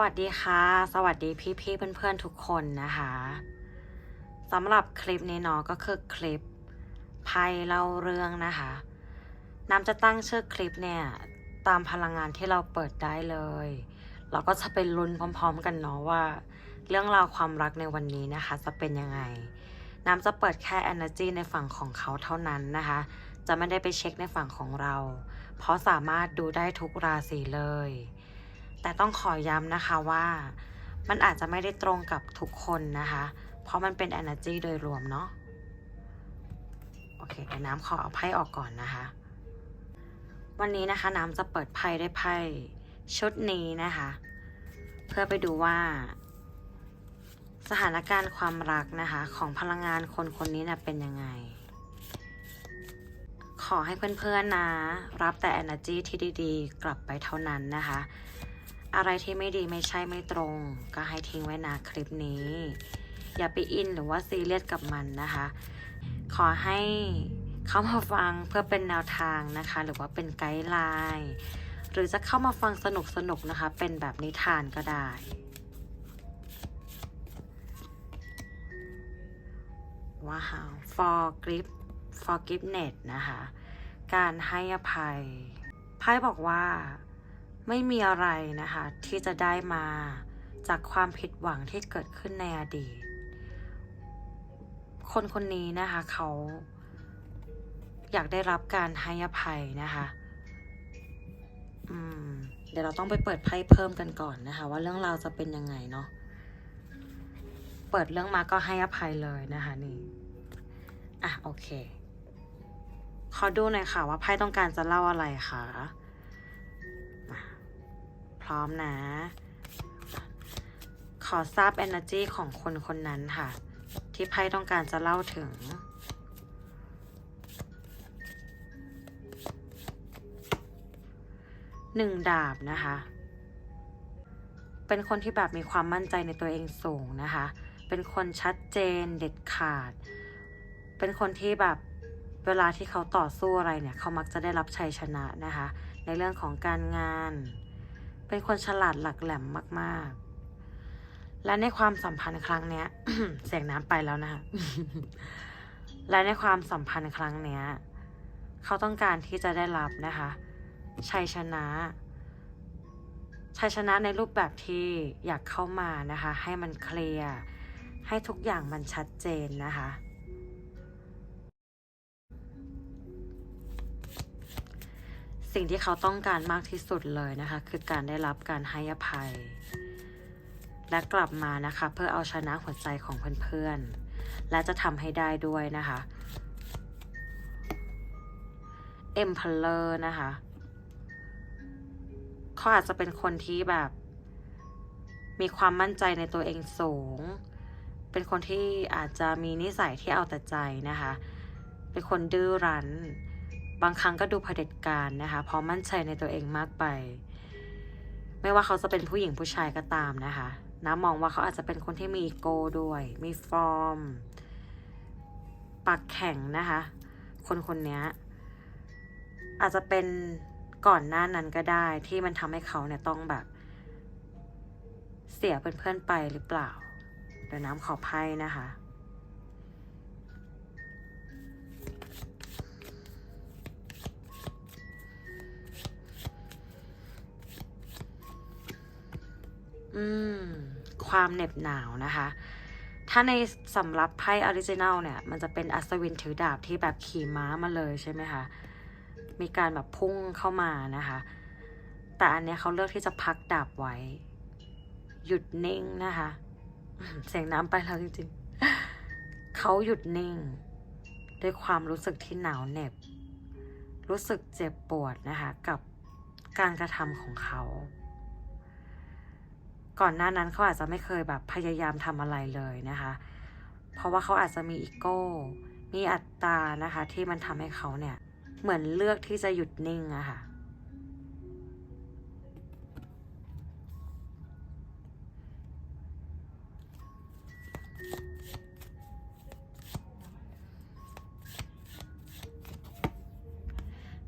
วัสดีค่ะ สวัสดีพี่ๆเพื่อนๆทุกคนนะคะสำหรับคลิปนี้เนาะก็คือคลิปไพ่เล่าเรื่องนะคะน้ำจะตั้งชื่อคลิปเนี่ยตามพลังงานที่เราเปิดได้เลย เราก็จะไปลุ้นพร้อม ๆ กันเนาะว่า เรื่องราวความรักในวันนี้นะคะ จะเป็นยังไง น้ำจะเปิดแค่ energy ในฝั่งของเขาเท่านั้นนะคะ จะไม่ได้ไปเช็คในฝั่งของเรา เพราะสามารถดูได้ทุกราศีเลย แต่ต้องขอย้ำนะคะว่ามันอาจจะไม่ได้ตรงกับทุกคนนะคะ เพราะมันเป็น energy โดยรวมเนาะ โอเคเดี๋ยวน้ำขอเอาไพ่ออกก่อนนะคะ วันนี้นะคะน้ำจะเปิดไพ่ได้ไพ่ชุดนี้นะคะ เพื่อไปดูว่า สถานการณ์ความรักนะคะ ของพลังงานคนคนนี้นะเป็นยังไง ขอให้เพื่อนๆนะ รับแต่ energy ที่ดีๆ กลับไปเท่านั้นนะคะ อะไรที่ไม่ดีไม่ใช่ไม่ตรง ก็ให้ทิ้งไว้นะคลิปนี้ อย่าไปอินหรือว่าซีเรียสกับมันนะคะ ขอให้เข้ามาฟังเพื่อเป็นแนวทางนะคะ หรือว่าเป็นไกด์ไลน์หรือจะเข้ามาฟังสนุกๆนะคะ เป็นแบบนิทานก็ได้ ว้าว for grip forgiveness นะคะ การให้อภัยไพ่บอกว่า ไม่มีอะไรนะคะ ที่จะได้มาจากความผิดหวังที่เกิดขึ้นในอดีต คนคนนี้นะคะเขาอยากได้รับการให้อภัยนะคะอืมเดี๋ยวเราต้องไปเปิดไพ่เพิ่มกันก่อนนะคะ ว่าเรื่องราวจะเป็นยังไงเนาะเปิดเรื่องมาก็ให้อภัยเลยนะคะนี่อะโอเค ขอดูหน่อยค่ะว่าไพ่ต้องการจะเล่าอะไรคะ พร้อมนะ ขอทราบ energy ของคนคนนั้นค่ะ ที่ไพ่ต้องการจะเล่าถึง หนึ่งดาบนะคะ เป็นคนที่แบบมีความมั่นใจในตัวเองสูงนะคะ เป็นคนชัดเจนเด็ดขาด เป็นคนที่แบบเวลาที่เขาต่อสู้อะไรเนี่ย เขามักจะได้รับชัยชนะนะคะ ในเรื่องของการงาน เป็นคนฉลาดหลักแหลมมากๆ และในความสัมพันธ์ครั้งเนี้ย เสียงน้ำไปแล้วนะคะและในความสัมพันธ์ครั้งเนี้ย เขาต้องการที่จะได้รับนะคะ ชัยชนะชัยชนะในรูปแบบที่อยากเข้ามานะคะ ให้มันเคลียร์ให้ทุกอย่างมันชัดเจนนะคะ สิ่งที่เขาต้องการมากที่สุดเลยนะคะ คือการได้รับการให้อภัย และกลับมานะคะ เพื่อเอาชนะหัวใจของเพื่อนๆ และจะทำให้ได้ด้วยนะคะ Emperor นะคะเขาอาจจะเป็นคนที่แบบ มีความมั่นใจในตัวเองสูง เป็นคนที่อาจจะมีนิสัยที่เอาแต่ใจนะคะ เป็นคนดื้อรั้น บางครั้งก็ดูเผด็จการนะคะ เพราะมั่นใจในตัวเองมากไป ไม่ว่าเขาจะเป็นผู้หญิงผู้ชายก็ตามนะคะน้ำมองว่าเขาอาจจะเป็นคนที่มีอีโก้ด้วย มีฟอร์ม ปากแข็งนะคะ คนคนนี้อาจจะเป็นก่อนหน้านั้นก็ได้ที่มันทำให้เขาเนี่ยต้องแบบ เสียเพื่อนๆไปหรือเปล่า เดี๋ยวน้ำขอไพ่นะคะ อืม ความเหน็บหนาวนะคะ ถ้าในสำหรับไพ่ออริจินัลเนี่ย มันจะเป็นอัศวินถือดาบที่แบบขี่ม้ามาเลยใช่ไหมคะ มีการแบบพุ่งเข้ามานะคะ แต่อันเนี้ยเขาเลือกที่จะพักดาบไว้ หยุดนิ่งนะคะ เสียงน้ำไปแล้วจริงๆ เขาหยุดนิ่ง ด้วยความรู้สึกที่หนาวเหน็บ รู้สึกเจ็บปวดนะคะ กับการกระทำของเขา ก่อนหน้านั้นเขาอาจจะไม่เคยแบบพยายามทำอะไรเลยนะคะ เพราะว่าเขาอาจจะมีอีโก้ มีอัตตานะคะ ที่มันทำให้เขาเนี่ยเหมือนเลือกที่จะหยุดนิ่งอะค่ะ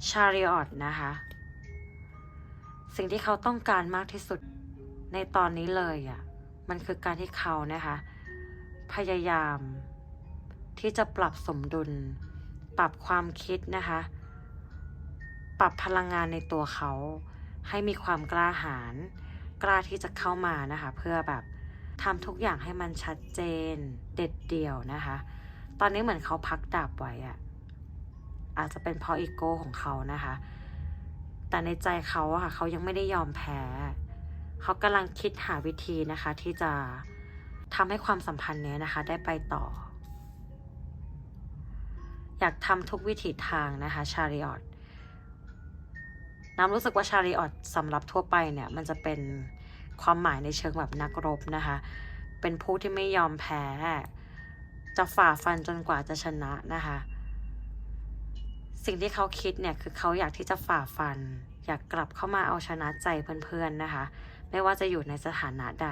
ชาริออตนะคะ สิ่งที่เขาต้องการมากที่สุด ในตอนนี้เลยอะ่ะมันคือการที่เขานะคะ พยายาม ที่จะปรับสมดุล ปรับความคิดนะคะ ปรับพลังงานในตัวเขา ให้มีความกล้าหาญกล้าที่จะเข้ามานะคะ เพื่อแบบทำทุกอย่างให้มันชัดเจน เด็ดเดี่ยวนะคะ ตอนนี้เหมือนเขาพักดาบไว้อะอาจจะเป็นเพราะอีโก้ของเขานะคะ แต่ในใจเขาอะค่ะเขายังไม่ได้ยอมแพ้ เขากำลังคิดหาวิธีนะคะที่จะทำให้ความสัมพันธ์เนี้ยนะคะ ได้ไปต่อ อยากทำทุกวิถีทางนะคะชาริออตน้ำรู้สึกว่าชาริออตสำหรับทั่วไปเนี่ยมันจะเป็นความหมายในเชิงแบบนักรบนะคะ เป็นผู้ที่ไม่ยอมแพ้ จะฝ่าฟันจนกว่าจะชนะนะคะ สิ่งที่เขาคิดเนี่ยคือเขาอยากที่จะฝ่าฟัน อยากกลับเข้ามาเอาชนะใจเพื่อนๆนะคะ ไม่ว่าจะอยู่ในสถานะใด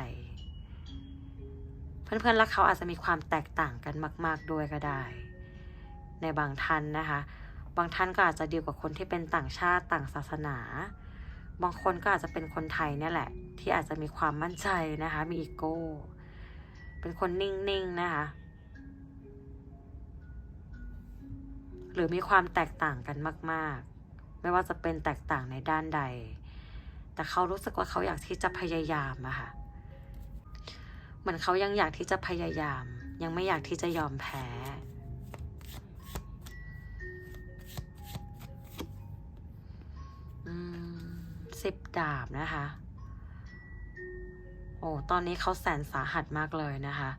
เพื่อนๆและเขาอาจจะมีความแตกต่างกันมาก ๆ ด้วยก็ได้ ในบางท่านนะคะ บางท่านก็อาจจะดีกว่าคนที่เป็นต่างชาติต่างศาสนา บางคนก็อาจจะเป็นคนไทยเนี่ยแหละ ที่อาจจะมีความมั่นใจนะคะ มีอีโก้ เป็นคนนิ่งๆนะคะ หรือมีความแตกต่างกันมาก ๆ ไม่ว่าจะเป็นแตกต่างในด้านใด แต่เขารู้สึกว่าเขาอยากที่จะพยายามอะค่ะเหมือนเขายังอยากที่จะพยายาม ยังไม่อยากที่จะยอมแพ้อืมสิบดาบนะคะ โอ้ ตอนนี้เขาแสนสาหัสมากเลยนะคะ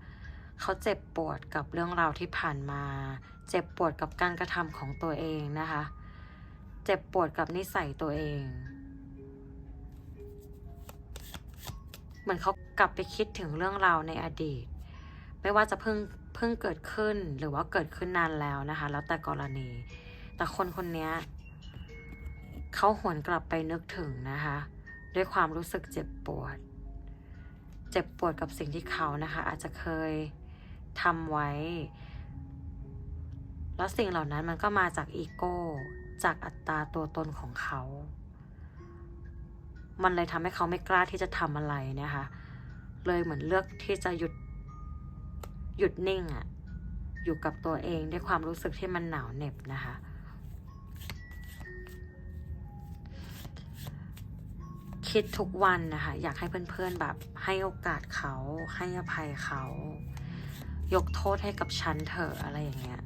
เขาเจ็บปวดกับเรื่องราวที่ผ่านมา เจ็บปวดกับการกระทำของตัวเองนะคะ เจ็บปวดกับนิสัยตัวเอง เหมือนเขากลับไปคิดถึงเรื่องราวในอดีต ไม่ว่าจะเพิ่งเพิ่งเกิดขึ้นหรือว่าเกิดขึ้นนานแล้วนะคะ แล้วแต่กรณี แต่คนคนนี้เขาหวนกลับไปนึกถึงนะคะ ด้วยความรู้สึกเจ็บปวด เจ็บปวดกับสิ่งที่เขานะคะ อาจจะเคยทำไว้ แล้วสิ่งเหล่านั้นมันก็มาจากอีโก้ จากอัตราตัวตนของเขา มันเลยทำให้เขาไม่กล้าที่จะทำอะไรนะคะ เลยเหมือนเลือกที่จะหยุดหยุดนิ่งอะอยู่กับตัวเองด้วยความรู้สึกที่มันหนาวเหน็บนะคะ คิดทุกวันนะคะ อยากให้เพื่อนๆแบบให้โอกาสเขาให้อภัยเขา ยกโทษให้กับฉันเถอะอะไรอย่างเงี้ย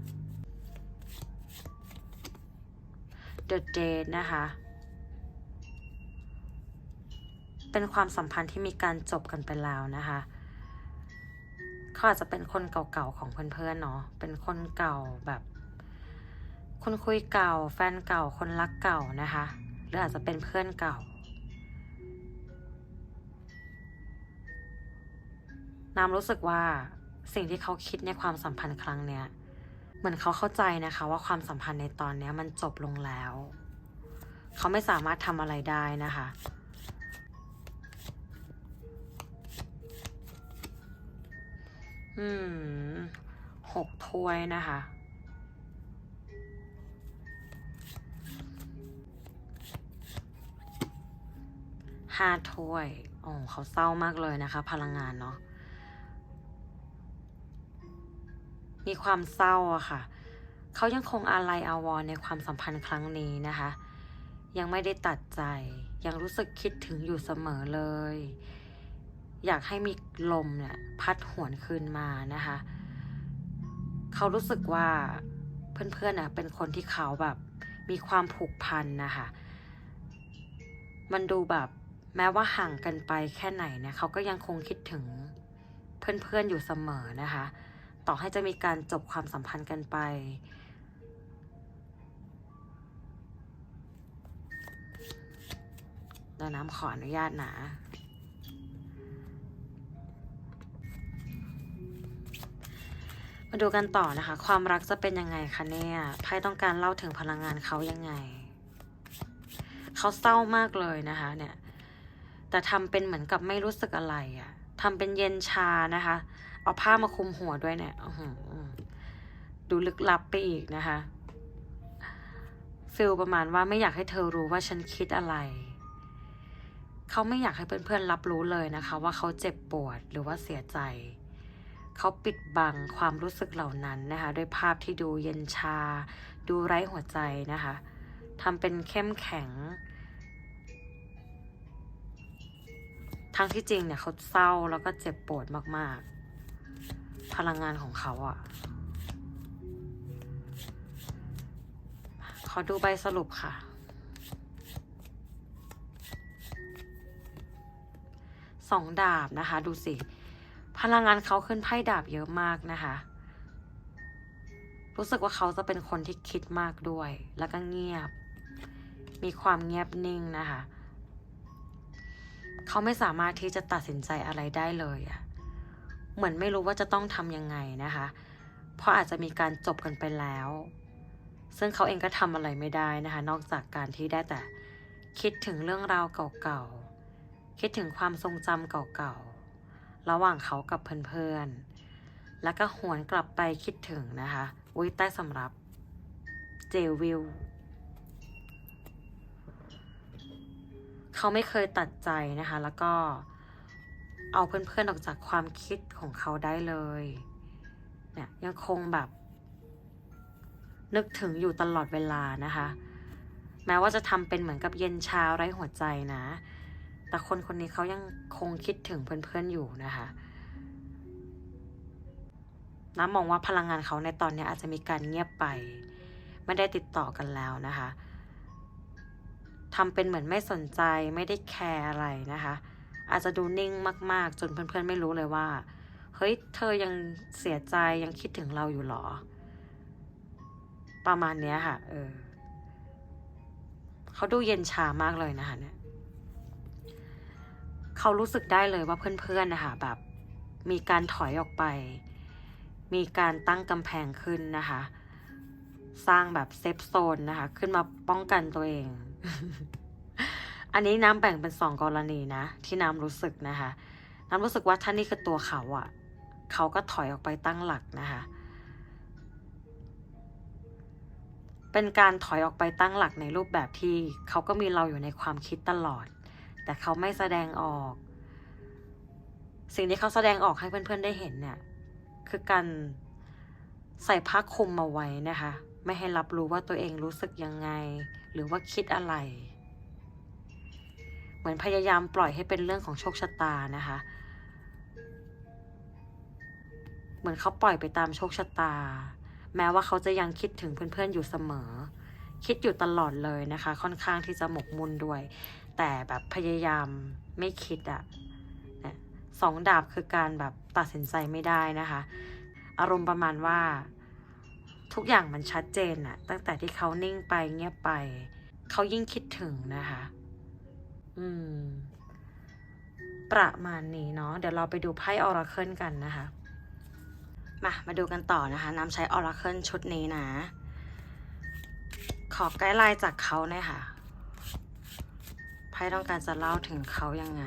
The Date นะคะ เป็นความสัมพันธ์ที่มีการจบกันไปแล้วนะคะเขาอาจจะเป็นคนเก่าๆของเพื่อนๆเนาะเป็นคนเก่าแบบคนคุยเก่า แฟนเก่าคนรักเก่านะคะหรืออาจจะเป็นเพื่อนเก่า น้ำรู้สึกว่าสิ่งที่เขาคิดในความสัมพันธ์ครั้งเนี้ยเหมือนเขาเข้าใจนะคะว่าความสัมพันธ์ในตอนเนี้ยมันจบลงแล้ว เขาไม่สามารถทำอะไรได้นะคะ อืมหกถ้วยนะคะ ห้าถ้วย โอ้เขาเศร้ามากเลยนะคะ พลังงานเนาะ มีความเศร้าอะค่ะ เขายังคงอาลัยอาวรในความสัมพันธ์ครั้งนี้นะคะ ยังไม่ได้ตัดใจ ยังรู้สึกคิดถึงอยู่เสมอเลย อยากให้มีลมเนี่ยพัดหวนคืนมานะคะ เขารู้สึกว่าเพื่อนๆน่ะเป็นคนที่เขาแบบมีความผูกพันนะคะ มันดูแบบแม้ว่าห่างกันไปแค่ไหนเนี่ยเขาก็ยังคงคิดถึงเพื่อนๆอยู่เสมอนะคะ ต่อให้จะมีการจบความสัมพันธ์กันไปดี๋ยวน้ำขออนุญาตนะ มาดูกันต่อนะคะ ความรักจะเป็นยังไงคะเนี่ยไพ่ต้องการเล่าถึงพลังงานเขายังไง เขาเศร้ามากเลยนะคะเนี่ย แต่ทำเป็นเหมือนกับไม่รู้สึกอะไรอะ่ะทำเป็นเย็นชานะคะ เอาผ้ามาคลุมหัวด้วยเนี่ยดูลึกลับไปอีกนะคะฟิลประมาณว่าไม่อยากให้เธอรู้ว่าฉันคิดอะไร เขาไม่อยากให้เพื่อนๆรับรู้เลยนะคะ ว่าเขาเจ็บปวดหรือว่าเสียใจ เขาปิดบังความรู้สึกเหล่านั้นนะคะด้วยภาพที่ดูเย็นชา ดูไร้หัวใจนะคะทำเป็นเข้มแข็ง ทั้งที่จริงเนี่ยเขาเศร้าแล้วก็เจ็บปวดมากๆ พลังงานของเขาอะ่ะ ขอดูใบสรุปค่ะสองดาบนะคะ ดูสิ พลังงานเขาขึ้นไพ่ดาบเยอะมากนะคะ รู้สึกว่าเขาจะเป็นคนที่คิดมากด้วย แล้วก็เงียบ มีความเงียบนิ่งนะคะ เขาไม่สามารถที่จะตัดสินใจอะไรได้เลยอะเหมือนไม่รู้ว่าจะต้องทำยังไงนะคะ เพราะอาจจะมีการจบกันไปแล้ว ซึ่งเขาเองก็ทำอะไรไม่ได้นะคะ นอกจากการที่ได้แต่คิดถึงเรื่องราวเก่าๆ คิดถึงความทรงจำเก่าๆ ระหว่างเขากับเพื่อนๆ แล้วก็หวนกลับไปคิดถึงนะคะ อุ้ยใต้สำรับเจวิลเขาไม่เคยตัดใจนะคะ แล้วก็เอาเพื่อนๆออกจากความคิดของเขาได้เลย เนี่ยยังคงแบบ นึกถึงอยู่ตลอดเวลานะคะ แม้ว่าจะทำเป็นเหมือนกับเย็นชาไร้หัวใจนะ แต่คนคนนี้เขายังคงคิดถึงเพื่อนๆอยู่นะคะน้ำมองว่าพลังงานเขาในตอนนี้อาจจะมีการเงียบไป ไม่ได้ติดต่อกันแล้วนะคะทำเป็นเหมือนไม่สนใจไม่ได้แคร์อะไรนะคะ อาจจะดูนิ่งมาก ๆ จนเพื่อนๆไม่รู้เลยว่า เฮ้ย เธอยังเสียใจยังคิดถึงเราอยู่หรอ ประมาณเนี้ยค่ะ เออเขาดูเย็นชามากเลยนะคะเนี่ย เขารู้สึกได้เลยว่าเพื่อนๆนะคะแบบมีการถอยออกไป มีการตั้งกำแพงขึ้นนะคะ สร้างแบบเซฟโซนนะคะ ขึ้นมาป้องกันตัวเอง อันนี้น้ำแบ่งเป็นสองกรณีนะ ที่น้ำรู้สึกนะคะ น้ำรู้สึกว่าท่านนี่คือตัวเขาอะ่ะ เขาก็ถอยออกไปตั้งหลักนะคะ เป็นการถอยออกไปตั้งหลักในรูปแบบที่เขาก็มีเราอยู่ในความคิดตลอด แต่เขาไม่แสดงออก สิ่งที่เขาแสดงออกให้เพื่อนๆได้เห็นเนี่ย คือการใส่ผ้าคลุมมาไว้นะคะ ไม่ให้รับรู้ว่าตัวเองรู้สึกยังไง หรือว่าคิดอะไร เหมือนพยายามปล่อยให้เป็นเรื่องของโชคชะตานะคะ เหมือนเขาปล่อยไปตามโชคชะตา แม้ว่าเขาจะยังคิดถึงเพื่อนๆอยู่เสมอ คิดอยู่ตลอดเลยนะคะ ค่อนข้างที่จะหมกมุ่นด้วย แต่แบบพยายามไม่คิดอะเนี่ยสองดาบคือการแบบตัดสินใจไม่ได้นะคะ อารมณ์ประมาณว่า ทุกอย่างมันชัดเจนอะตั้งแต่ที่เขานิ่งไปเงียบไป เขายิ่งคิดถึงนะคะ อืม ประมาณนี้เนาะเดี๋ยวเราไปดูไพ่ออราเคิลกันนะคะ มา มาดูกันต่อนะคะน้ำใช้ออราเคิลชุดนี้นะ ขอไกด์ไลน์จากเขาหน่อยค่ะไพ่ต้องการจะเล่าถึงเขายังไง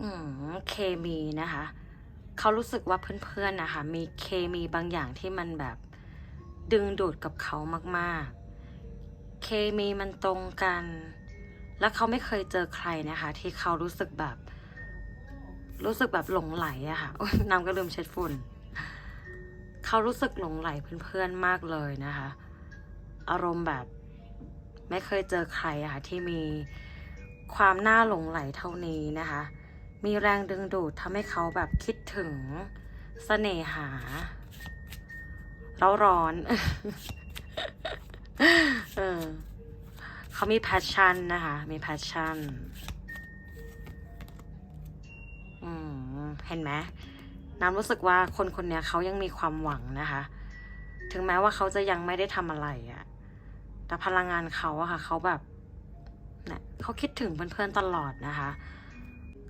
อืม เคมีนะคะ เขารู้สึกว่าเพื่อนๆนะคะ มีเคมีบางอย่างที่มันแบบดึงดูดกับเขามากๆ เคมีมันตรงกัน แล้วเขาไม่เคยเจอใครนะคะ ที่เขารู้สึกแบบ รู้สึกแบบหลงไหลอะค่ะน้ำก็ลืมเช็ดฝุ่น เขารู้สึกหลงไหลเพื่อนๆมากเลยนะคะ อารมณ์แบบไม่เคยเจอใครอะค่ะที่มีความน่าหลงไหลเท่านี้นะคะ มีแรงดึงดูดทำให้เขาแบบคิดถึงเสน่หาเราร้อนเออเขามีแพชชั่นนะคะ มีแพชชั่น เห็นไหมน้ำรู้สึกว่าคนคนนี้เขายังมีความหวังนะคะ ถึงแม้ว่าเขาจะยังไม่ได้ทำอะไรอะแต่พลังงานเขาอะค่ะเขาแบบเนี่ยเขาคิดถึงเพื่อนๆตลอดนะคะ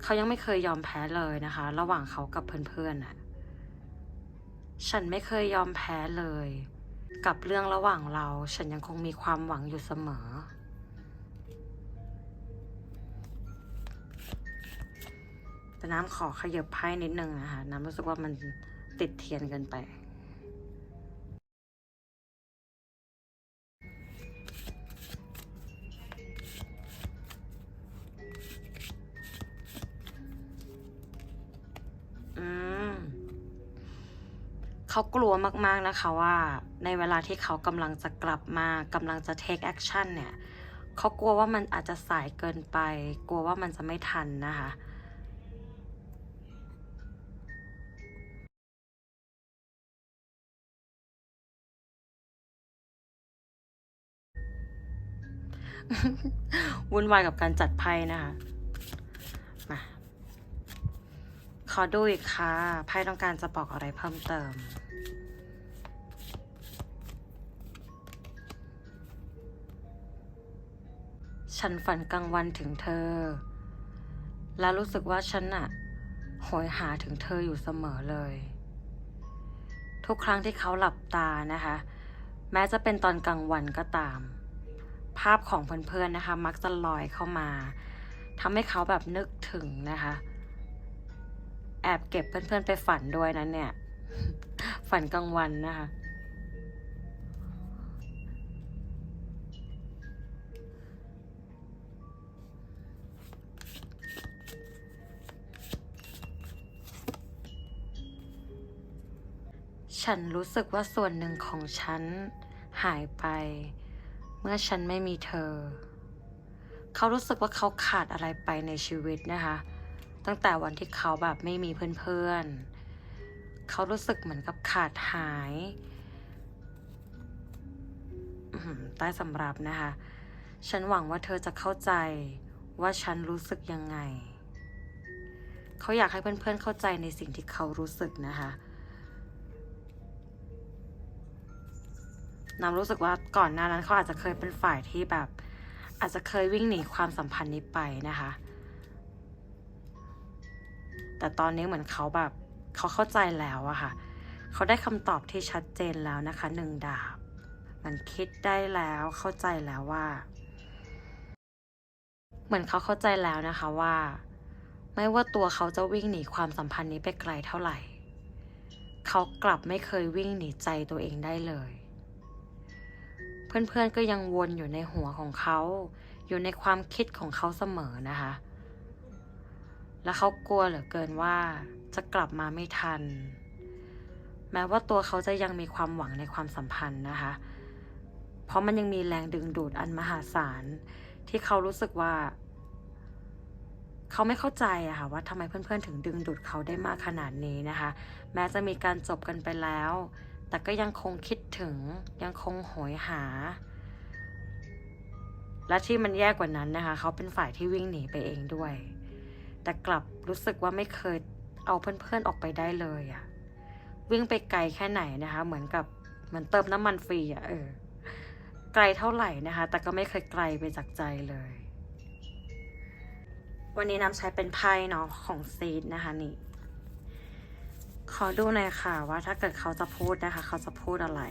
เขายังไม่เคยยอมแพ้เลยนะคะ ระหว่างเขากับเพื่อนๆน่ะฉันไม่เคยยอมแพ้เลย กับเรื่องระหว่างเรา ฉันยังคงมีความหวังอยู่เสมอ แต่น้ำขอขยับไพ่นิดนึงนะคะ น้ำรู้สึกว่ามันติดเทียนเกินไป อืม เขากลัวมากๆนะคะว่า ในเวลาที่เขากำลังจะกลับมากำลังจะ take action เนี่ย เขากลัวว่ามันอาจจะสายเกินไป กลัวว่ามันจะไม่ทันนะคะ วุ่นวายกับการจัดไพ่นะคะ มา ขอดูอีกค่ะ ไพ่ต้องการจะบอกอะไรเพิ่มเติมฉันฝันกลางวันถึงเธอ และรู้สึกว่าฉันอะโหยหาถึงเธออยู่เสมอเลย ทุกครั้งที่เขาหลับตานะคะ แม้จะเป็นตอนกลางวันก็ตาม ภาพของเพื่อนๆนะคะ มักจะลอยเข้ามาทำให้เขาแบบนึกถึงนะคะ แอบเก็บเพื่อนๆไปฝันด้วยนะเนี่ย ฝันกลางวันนะคะฉันรู้สึกว่าส่วนหนึ่งของฉันหายไป เมื่อฉันไม่มีเธอ เขารู้สึกว่าเขาขาดอะไรไปในชีวิตนะคะ ตั้งแต่วันที่เขาแบบไม่มีเพื่อนๆ เขารู้สึกเหมือนกับขาดหายใต้สำรับนะคะ ฉันหวังว่าเธอจะเข้าใจว่าฉันรู้สึกยังไง เขาอยากให้เพื่อนๆเข้าใจในสิ่งที่เขารู้สึกนะคะ น้ำรู้สึกว่าก่อนหน้านั้นเขาอาจจะเคยเป็นฝ่ายที่แบบ อาจจะเคยวิ่งหนีความสัมพันธ์นี้ไปนะคะ แต่ตอนนี้เหมือนเขาแบบเขาเข้าใจแล้วอะค่ะ เขาได้คำตอบที่ชัดเจนแล้วนะคะหนึ่งดาบ มันคิดได้แล้วเข้าใจแล้วว่า เหมือนเขาเข้าใจแล้วนะคะว่า ไม่ว่าตัวเขาจะวิ่งหนีความสัมพันธ์นี้ไปไกลเท่าไหร่ เขากลับไม่เคยวิ่งหนีใจตัวเองได้เลย เพื่อนๆก็ยังวนอยู่ในหัวของเขา อยู่ในความคิดของเขาเสมอนะคะ และเขากลัวเหลือเกินว่าจะกลับมาไม่ทัน แม้ว่าตัวเขาจะยังมีความหวังในความสัมพันธ์นะคะ เพราะมันยังมีแรงดึงดูดอันมหาศาล ที่เขารู้สึกว่า เขาไม่เข้าใจอะค่ะว่าทำไมเพื่อนๆ ถึงดึงดูดเขาได้มากขนาดนี้นะคะ แม้จะมีการจบกันไปแล้ว แต่ก็ยังคงคิดถึงยังคงโหยหา และที่มันแย่กว่านั้นนะคะ เขาเป็นฝ่ายที่วิ่งหนีไปเองด้วย แต่กลับรู้สึกว่าไม่เคยเอาเพื่อนๆออกไปได้เลยอะวิ่งไปไกลแค่ไหนนะคะ เหมือนกับเหมือนเติมน้ำมันฟรีอะเออไกลเท่าไหร่นะคะ แต่ก็ไม่เคยไกลไปจากใจเลย วันนี้น้ำใช้เป็นไพ่เนาะของซีดนะคะนี่ ขอดูหน่อยค่ะว่าถ้าเกิดเขาจะพูดนะคะ เขาจะพูดอะไร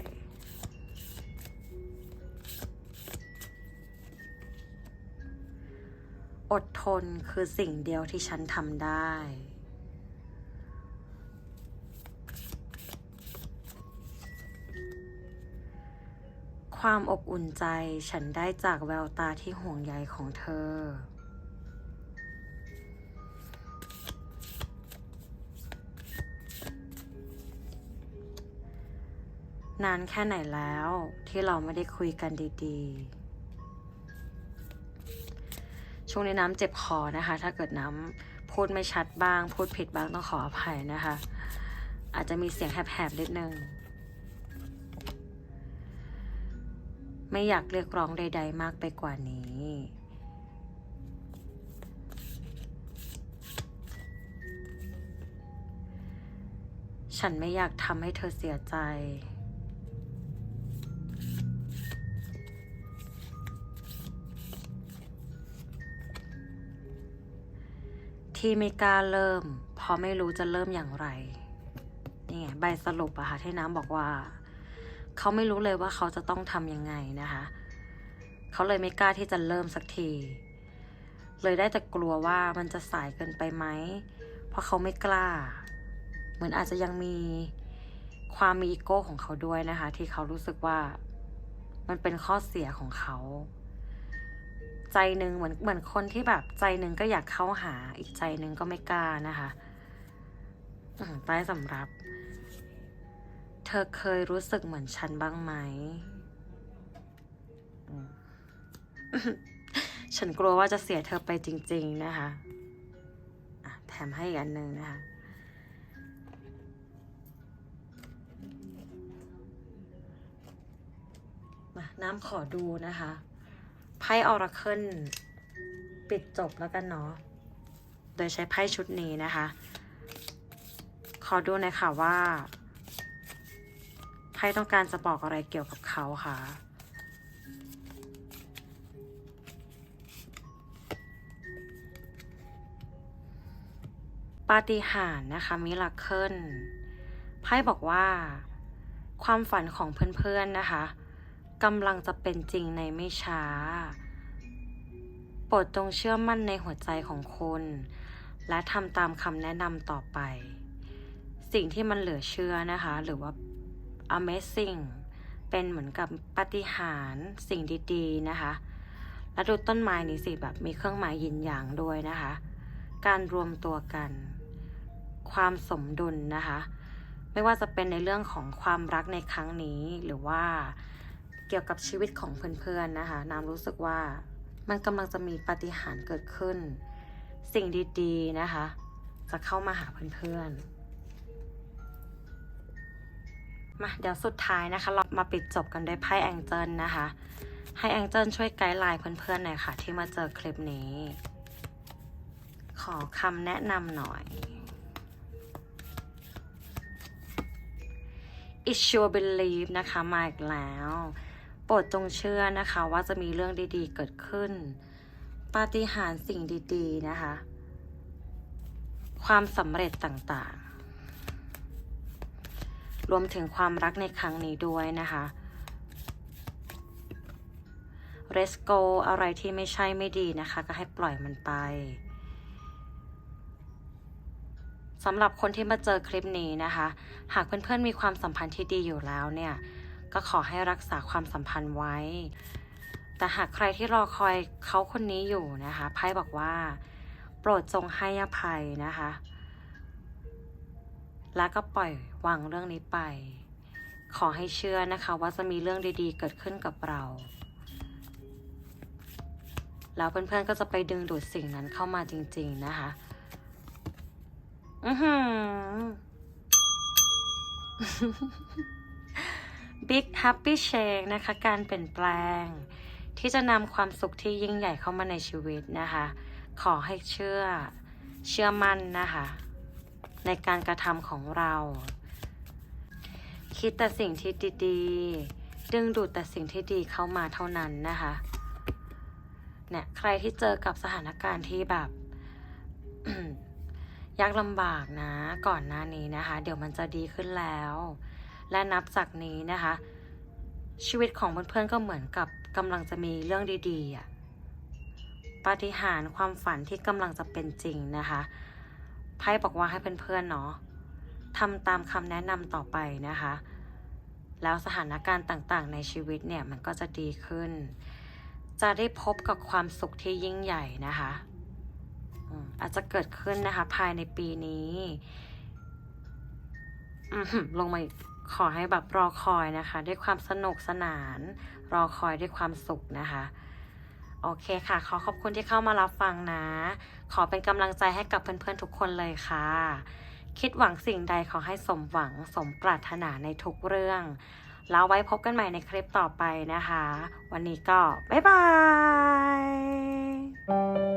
อดทนคือสิ่งเดียวที่ฉันทำได้ ความอบอุ่นใจฉันได้จากแววตาที่ห่วงใยของเธอ นานแค่ไหนแล้วที่เราไม่ได้คุยกันดีๆ ช่วงนี้น้ำเจ็บคอนะคะ ถ้าเกิดน้ำพูดไม่ชัดบ้าง พูดผิดบ้างต้องขออภัยนะคะ อาจจะมีเสียงแหบๆนิดนึง ไม่อยากเรียกร้องใด ๆ มากไปกว่านี้ฉันไม่อยากทำให้เธอเสียใจ ที่ไม่กล้าเริ่ม เพราะไม่รู้จะเริ่มอย่างไร นี่ไงใบสรุปอะค่ะที่น้ำบอกว่า เขาไม่รู้เลยว่าเขาจะต้องทำยังไงนะคะ เขาเลยไม่กล้าที่จะเริ่มสักที เลยได้แต่กลัวว่ามันจะสายเกินไปไหม เพราะเขาไม่กล้า เหมือนอาจจะยังมีความมีอีโก้ของเขาด้วยนะคะ ที่เขารู้สึกว่า มันเป็นข้อเสียของเขา ใจหนึ่งเหมือนเหมือนคนที่แบบใจหนึ่งก็อยากเข้าหาอีกใจหนึ่งก็ไม่กล้านะคะใต้สำรับ เธอเคยรู้สึกเหมือนฉันบ้างไหม ฉันกลัวว่าจะเสียเธอไปจริง ๆ นะคะะแถมให้อีกอันหนึ่งนะคะมาน้ำขอดูนะคะ ไพ่ออราเคิลปิดจบแล้วกันเนาะ โดยใช้ไพ่ชุดนี้นะคะ ขอดูหน่อยค่ะว่าไพ่ต้องการจะบอกอะไรเกี่ยวกับเขาค่ะปาฏิหาริย์นะคะมิราเคิลไพ่บอกว่า ความฝันของเพื่อนๆนะคะ กำลังจะเป็นจริงในไม่ช้า โปรดจงเชื่อมั่นในหัวใจของคุณ และทำตามคำแนะนำต่อไป สิ่งที่มันเหลือเชื่อนะคะ หรือว่า amazing เป็นเหมือนกับปฏิหารสิ่งดีๆนะคะ และดูต้นไม้นี้สิแบบมีเครื่องหมายยินหยางด้วยนะคะ การรวมตัวกัน ความสมดุลนะคะ ไม่ว่าจะเป็นในเรื่องของความรักในครั้งนี้หรือว่า เกี่ยวกับชีวิตของเพื่อนๆนะคะ น้ำรู้สึกว่ามันกำลังจะมีปาฏิหาริย์เกิดขึ้น สิ่งดีๆนะคะ จะเข้ามาหาเพื่อนๆ มาเดี๋ยวสุดท้ายนะคะ เรามาปิดจบกันด้วยไพ่แองเจิลนะคะ ให้แองเจิลช่วยไกด์ไลน์เพื่อนๆหน่อยค่ะ ที่มาเจอคลิปนี้ ขอคำแนะนำหน่อย It's your belief นะคะ มาอีกแล้ว ปรดจงเชื่อนะคะว่าจะมีเรื่องดีๆเกิดขึ้น ปาฏิหาริย์สิ่งดีๆนะคะ ความสำเร็จต่างๆ รวมถึงความรักในครั้งนี้ด้วยนะคะ r e s go อะไรที่ไม่ใช่ไม่ดีนะคะ ก็ให้ปล่อยมันไปสำหรับคนที่มาเจอคลิปนี้นะคะ หากเพื่อนๆมีความสัมพันธ์ที่ดีอยู่แล้วเนี่ย ก็ขอให้รักษาความสัมพันธ์ไว้ แต่หากใครที่รอคอยเขาคนนี้อยู่นะคะไพ่บอกว่า โปรดจงให้อภัยนะคะ แล้วก็ปล่อยวางเรื่องนี้ไป ขอให้เชื่อนะคะว่าจะมีเรื่องดีๆ เกิดขึ้นกับเรา แล้วเพื่อนๆก็จะไปดึงดูดสิ่งนั้นเข้ามาจริง ๆนะคะ อือหือ Big Happy Shake นะคะ การเปลี่ยนแปลง ที่จะนำความสุขที่ยิ่งใหญ่เข้ามาในชีวิตนะคะ ขอให้เชื่อเชื่อมั่นนะคะ ในการกระทำของเรา คิดแต่สิ่งที่ดีๆ ดึงดูดแต่สิ่งที่ดีเข้ามาเท่านั้นนะคะเนี่ยใครที่เจอกับสถานการณ์ที่แบบยากลำบากนะ ก่อนหน้านี้นะคะ เดี๋ยวมันจะดีขึ้นแล้ว และนับจากนี้นะคะ ชีวิตของเพื่อนๆก็เหมือนกับกำลังจะมีเรื่องดีๆอะปาฏิหาริย์ความฝันที่กำลังจะเป็นจริงนะคะไพ่บอกว่าให้เพื่อนๆเนาะทำตามคำแนะนำต่อไปนะคะ แล้วสถานการณ์ต่างๆ ในชีวิตเนี่ยมันก็จะดีขึ้น จะได้พบกับความสุขที่ยิ่งใหญ่นะคะอาจจะเกิดขึ้นนะคะ ภายในปีนี้ลงมาอีก ขอให้แบบรอคอยนะคะ ด้วยความสนุกสนาน รอคอยด้วยความสุขนะคะ โอเคค่ะ ขอขอบคุณที่เข้ามารับฟังนะ ขอเป็นกำลังใจให้กับเพื่อนๆทุกคนเลยค่ะ คิดหวังสิ่งใดขอให้สมหวังสมปรารถนาในทุกเรื่อง แล้วไว้พบกันใหม่ในคลิปต่อไปนะคะ วันนี้ก็ บ๊ายบาย